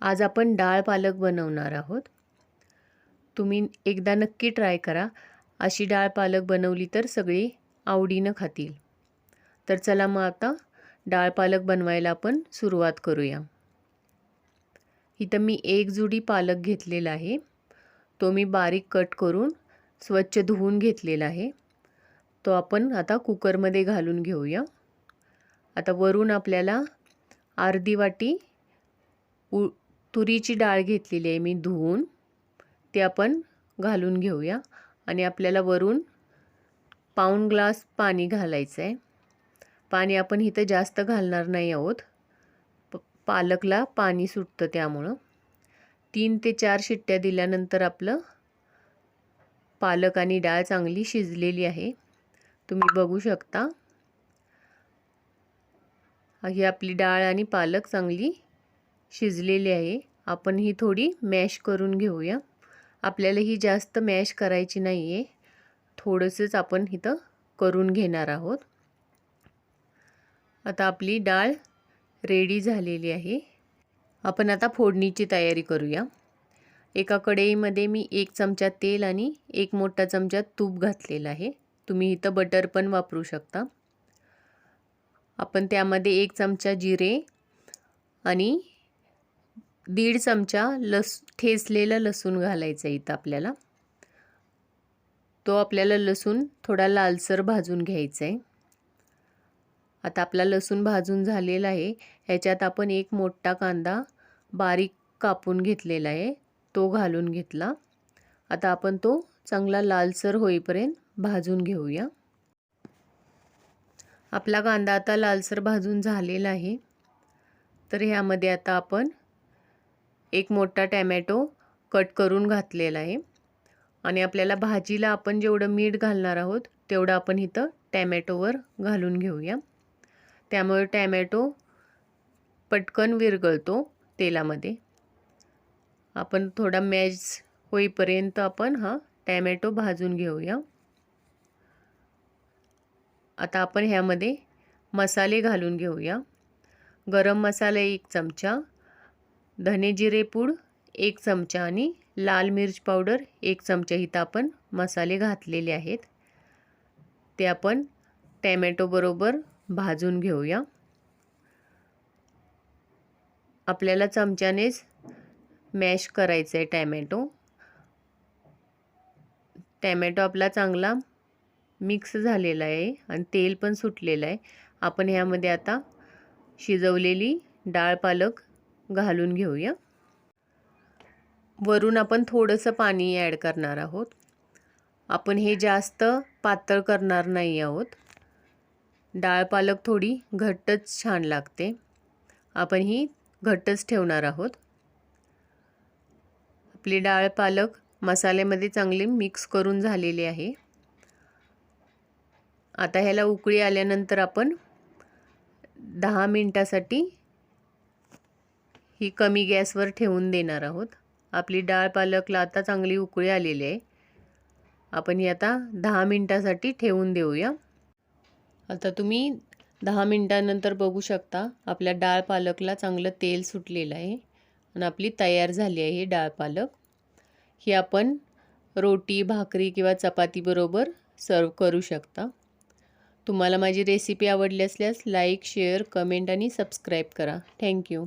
आज आपण डाळ पालक बनवणार आहोत. तुम्ही एकदा नक्की ट्राय करा. अशी डाळ पालक बनवली तर सगळी आवडीनं खातील. तर चला मग आता डाळ पालक बनवायला आपण सुरुवात करूया. इथं मी एक जुडी पालक घेतलेला आहे. तो मी बारीक कट करून स्वच्छ धुवून घेतलेला आहे. तो आपण आता कुकरमध्ये घालून घेऊया. आता वरून आपल्याला अर्धी वाटी उ तुरीची डाळ घेतलेली आहे मी धुवून. ते आपण घालून घेऊया. आणि आपल्याला वरून पाऊण ग्लास पाणी घालायचं आहे पाणी आपण इथं जास्त घालणार नाही आहोत. प पालकला पाणी सुटतं त्यामुळं. तीन ते चार शिट्ट्या दिल्यानंतर आपलं पालक आणि डाळ चांगली शिजलेली आहे. तुम्ही बघू शकता. ही आपली डाळ आणि पालक चांगली शिजलेली आहे. आपण ही थोडी मॅश करून घेऊया. आपल्याला ही जास्त मॅश करायची नाही आहे थोडंसंच आपण इथं करून घेणार आहोत. आता आपली डाळ रेडी झालेली आहे. आपण आता फोडणीची तयारी करूया. एका कढईमध्ये मी एक चमचा तेल आणि एक मोठा चमचा तूप घातलेला आहे. तुम्ही इथं बटर पण वापरू शकता. आपण त्यामध्ये एक चमचा जिरे आणि दीड चमचा लस ठेचलेलं लसूण घालायचं इथं आपल्याला. तो आपल्याला लसूण थोडा लालसर भाजून घ्यायचा आहे आता आपला लसूण भाजून झालेला आहे. ह्याच्यात आपण एक मोठा कांदा बारीक कापून घेतलेला आहे. तो घालून घेतला. आता आपण तो चांगला लालसर होईपर्यंत भाजून घेऊया. आपला कांदा आता लालसर भाजून झालेला आहे. तर ह्यामध्ये आता आपण एक मोठा टॅमॅटो कट करून घातलेला आहे. आणि आपल्याला भाजीला आपण जेवढं मीठ घालणार आहोत तेवढं आपण इथं टॅमॅटोवर घालून घेऊया. त्यामुळे टॅमॅटो पटकन विरघळतो तेलामध्ये. आपण थोडा मॅश होईपर्यंत आपण हा टॅमॅटो भाजून घेऊया. आता आपण ह्यामध्ये मसाले घालून घेऊया. गरम मसाला एक चमचा धने जिरे पूड एक चमचा आणि लाल मिरच पावडर एक चमचा इथं आपण मसाले घातलेले आहेत. ते आपण टॅमॅटोबरोबर भाजून घेऊया. आपल्याला चमच्यानेच मॅश करायचं आहे टॅमॅटो. टॅमॅटो आपला चांगला मिक्स झालेला आहे आणि तेल पण सुटलेलं आहे. आपण ह्यामध्ये आता शिजवलेली डाळ पालक घालून घेऊया. वरून आपण थोडंसं पाणी ॲड करणार आहोत. आपण हे जास्त पातळ करणार नाही आहोत. डाळ पालक थोडी घट्टच छान लागते. आपण ही घट्टच ठेवणार आहोत. आपली डाळ पालक मसाल्यामध्ये चांगले मिक्स करून झालेले आहे. आता ह्याला उकळी आल्यानंतर आपण दहा मिनटासाठी ही कमी गॅसवर ठेवून देणार आहोत. आपली डाळ पालकला आता चांगली उकळी आलेली आहे. आपण ही आता दहा मिनटासाठी ठेवून देऊया. आता तुम्ही दहा मिनटानंतर बघू शकता आपल्या डाळ पालकला चांगलं तेल सुटलेलं आहे आणि आपली तयार झाली आहे ही डाळ पालक. ही आपण रोटी भाकरी किंवा चपातीबरोबर सर्व करू शकता. तुम्हाला माझी रेसिपी आवडली असल्यास लाईक शेअर कमेंट आणि सबस्क्राईब करा. Thank you